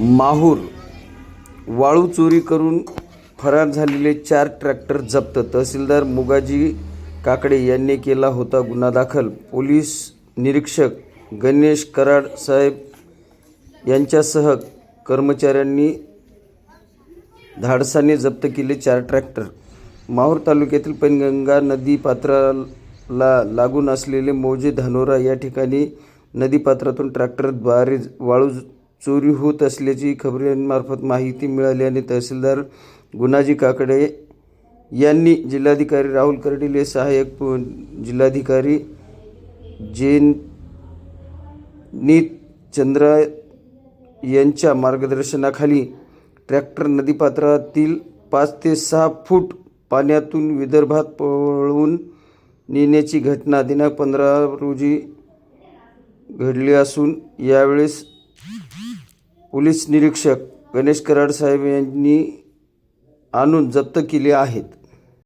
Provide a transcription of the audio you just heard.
माहूर वाळू चोरी करून फरार झालेले चार ट्रॅक्टर जप्त. तहसीलदार मुगाजी काकडे यांनी केला होता गुन्हा दाखल. पोलीस निरीक्षक गणेश कराड साहेब यांच्यासह कर्मचाऱ्यांनी धाडसाने जप्त केले चार ट्रॅक्टर. माहूर तालुक्यातील पैनगंगा नदी पात्राला लागून असलेले मौजे धानोरा या ठिकाणी नदीपात्रातून ट्रॅक्टरद्वारे वाळू चोरी होत असल्याची खबरांमार्फत माहिती मिळाल्याने तहसीलदार गुणाजी काकडे यांनी जिल्हाधिकारी राहुल कर्डिले सहाय्यक जिल्हाधिकारी जेन नीत चंद्रा यांच्या मार्गदर्शनाखाली ट्रॅक्टर नदीपात्रातील पाच ते सहा फूट पाण्यातून विदर्भात पळवून नेण्याची घटना दिनांक पंधरा रोजी घडली असून यावेळेस पोलीस निरीक्षक गणेश कराड साहेब यांनी आणून जप्त केले आहेत.